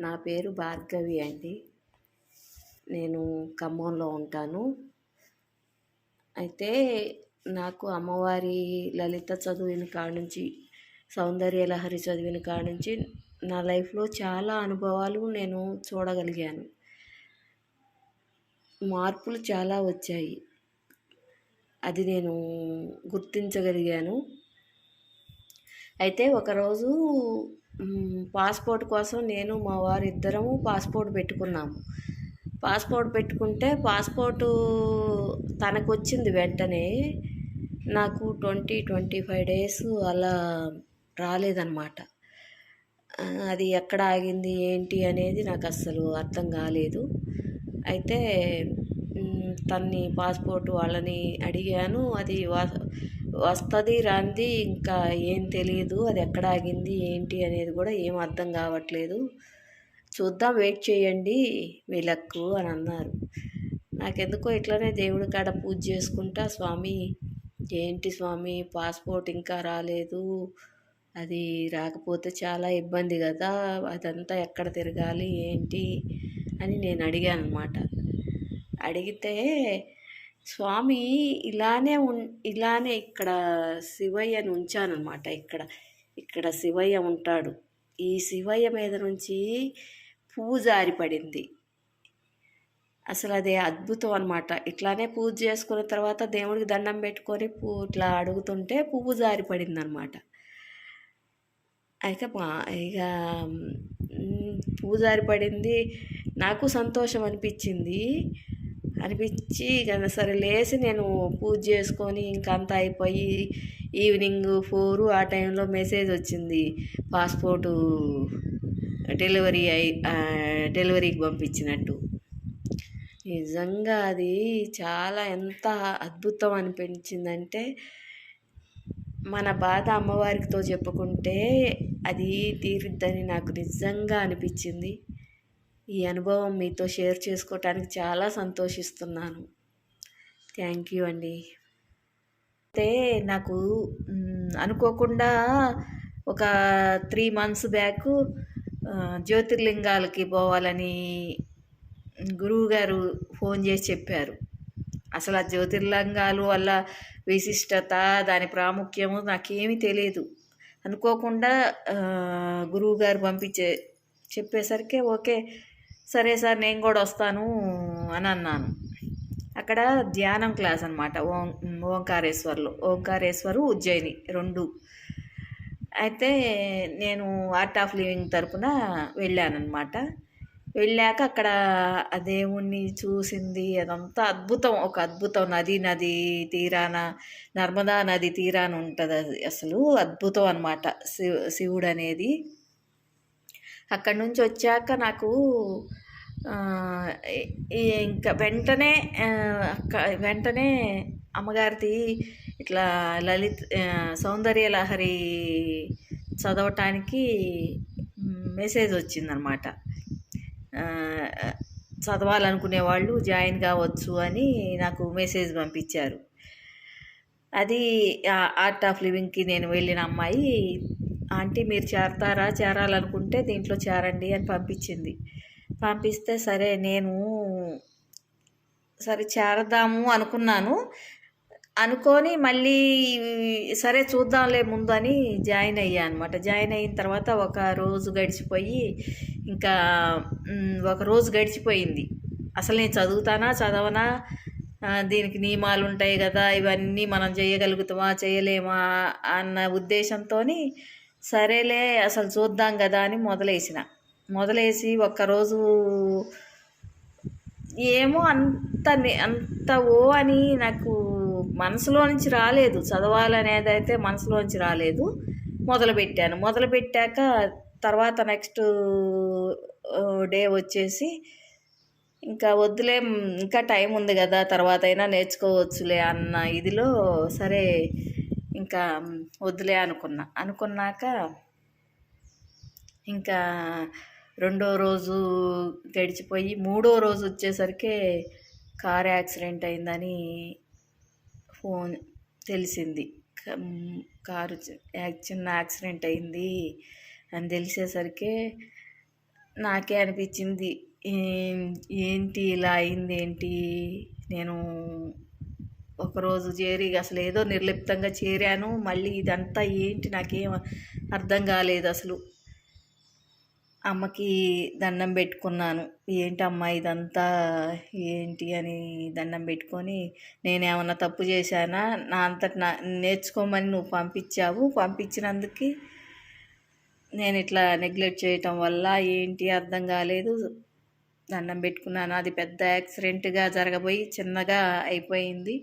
నా పేరు భార్గవి అండి. నేను ఖమ్మంలో ఉంటాను. అయితే నాకు అమ్మవారి లలిత చదివిన కాడ నుంచి సౌందర్య లహరి చదివిన కాడ నుంచి నా లైఫ్లో చాలా అనుభవాలు నేను చూడగలిగాను. మార్పులు చాలా వచ్చాయి. అది నేను గుర్తించగలిగాను. అయితే ఒకరోజు పాస్పోర్ట్ కోసం నేను మా వారు ఇద్దరము పాస్పోర్ట్ పెట్టుకున్నాము. పాస్పోర్ట్ పెట్టుకుంటే పాస్పోర్టు తనకు వచ్చింది వెంటనే. నాకు ట్వంటీ ట్వంటీ ఫైవ్ డేస్ అలా రాలేదన్నమాట. అది ఎక్కడ ఆగింది ఏంటి అనేది నాకు అస్సలు అర్థం కాలేదు. అయితే తన్ని పాస్పోర్ట్ వాళ్ళని అడిగాను. అది వస్తుంది రాంది ఇంకా ఏం తెలియదు అది ఎక్కడ ఆగింది ఏంటి అనేది కూడా ఏం అర్థం కావట్లేదు. చూద్దాం వెయిట్ చేయండి వీళ్ళకు అని అన్నారు. నాకెందుకో ఇట్లనే దేవుడి కాడ పూజ చేసుకుంటా స్వామి ఏంటి స్వామి పాస్పోర్ట్ ఇంకా రాలేదు అది రాకపోతే చాలా ఇబ్బంది కదా అదంతా ఎక్కడ తిరగాలి ఏంటి? అని నేను అడిగాను అనమాట అడిగితే స్వామి ఇలానే ఉన్ ఇలానే ఇక్కడ శివయ్యను ఉంచానమాట ఇక్కడ ఇక్కడ శివయ్య ఉంటాడు. ఈ శివయ్య మీద నుంచి పువ్వు జారిపడింది. అసలు అదే అద్భుతం అనమాట ఇట్లానే పూజ చేసుకున్న తర్వాత దేవుడికి దండం పెట్టుకొని పూ ఇట్లా అడుగుతుంటే పువ్వు జారిపడింది అనమాట అయితే మా ఇక పువ్వు జారిపడింది. నాకు సంతోషం అనిపించింది. అనిపించి కదా సరే లేచి నేను పూజ చేసుకొని ఇంకంతా అయిపోయి ఈవినింగ్ ఫోరు ఆ టైంలో మెసేజ్ వచ్చింది. పాస్పోర్టు డెలివరీ అయి డెలివరీకి పంపించినట్టు. నిజంగా అది చాలా ఎంత అద్భుతం అనిపించిందంటే మన బాధ అమ్మవారితో చెప్పుకుంటే అది తీరుద్దని నాకు నిజంగా అనిపించింది. ఈ అనుభవం మీతో షేర్ చేసుకోవటానికి చాలా సంతోషిస్తున్నాను. థ్యాంక్ యూ అండి. అయితే నాకు అనుకోకుండా ఒక త్రీ మంత్స్ బ్యాక్ జ్యోతిర్లింగాలకి పోవాలని గురువుగారు ఫోన్ చేసి చెప్పారు. అసలు ఆ జ్యోతిర్లింగాలు వల్ల విశిష్టత దాని ప్రాముఖ్యము నాకేమీ తెలియదు అనుకోకుండా గురువుగారు పంపించే చెప్పేసరికి ఓకే సరే సార్ నేను కూడా వస్తాను అని అన్నాను. అక్కడ ధ్యానం క్లాస్ అనమాట ఓం ఓంకారేశ్వర్లో ఓంకారేశ్వరు ఉజ్జయిని రెండు. అయితే నేను ఆర్ట్ ఆఫ్ లివింగ్ తరపున వెళ్ళానమాట వెళ్ళాక అక్కడ ఆ దేవుణ్ణి చూసింది అదంతా అద్భుతం ఒక అద్భుతం. నది నది తీరాన నర్మదా నది తీరాన ఉంటుంది అది అసలు అద్భుతం అనమాట శివ శివుడు అనేది అక్కడి నుంచి వచ్చాక నాకు ఇంకా వెంటనే వెంటనే అమ్మగారిది ఇట్లా లలిత్ సౌందర్య లహరి చదవటానికి మెసేజ్ వచ్చిందనమాట చదవాలనుకునే వాళ్ళు జాయిన్ కావచ్చు అని నాకు మెసేజ్ పంపించారు. అది ఆర్ట్ ఆఫ్ లివింగ్కి నేను వెళ్ళిన అమ్మాయి ఆంటీ మీరు చేరతారా? చేరాలనుకుంటే దీంట్లో చేరండి అని పంపించింది. పంపిస్తే సరే నేను సరే చేరదాము అనుకున్నాను. అనుకొని మళ్ళీ సరే చూద్దాంలే ముందు అని జాయిన్ అయ్యా అనమాట జాయిన్ అయిన తర్వాత ఒక రోజు గడిచిపోయి ఇంకా ఒక రోజు గడిచిపోయింది. అసలు నేను చదువుతానా చదవనా? దీనికి నియమాలు ఉంటాయి కదా ఇవన్నీ మనం చేయగలుగుతామా చేయలేమా అన్న ఉద్దేశంతో సరేలే అసలు చూద్దాం కదా అని మొదలేసిన. మొదలేసి ఒక్కరోజు ఏమో అంత అంత ఓ అని నాకు మనసులో నుంచి రాలేదు. చదవాలనేది అయితే మనసులోంచి రాలేదు. మొదలుపెట్టాను. మొదలుపెట్టాక తర్వాత నెక్స్ట్ డే వచ్చేసి ఇంకా వద్దులే ఇంకా టైం ఉంది కదా తర్వాత అయినా నేర్చుకోవచ్చులే అన్న ఇదిలో సరే ఇంకా వద్దులే అనుకున్నా. అనుకున్నాక ఇంకా రెండో రోజు గడిచిపోయి మూడో రోజు వచ్చేసరికి కార్ యాక్సిడెంట్ అయిందని ఫోన్ తెలిసింది. కారు చిన్న యాక్సిడెంట్ అయింది అని తెలిసేసరికి నాకే అనిపించింది ఏంటి ఇలా అయింది ఏంటి? నేను ఒకరోజు చేరి అసలు ఏదో నిర్లిప్తంగా చేరాను. మళ్ళీ ఇదంతా ఏంటి? నాకేం అర్థం కాలేదు అసలు. అమ్మకి దండం పెట్టుకున్నాను. ఏంటి అమ్మ ఇదంతా? ఏంటి అని దండం పెట్టుకొని నేనేమన్నా తప్పు చేశానా? నా అంతటి నా నేర్చుకోమని నువ్వు పంపించావు. పంపించినందుకు నేను ఇట్లా నెగ్లెక్ట్ చేయటం వల్ల ఏంటి అర్థం కాలేదు. దండం పెట్టుకున్నాను. అది పెద్ద యాక్సిడెంట్గా జరగబోయి చిన్నగా అయిపోయింది.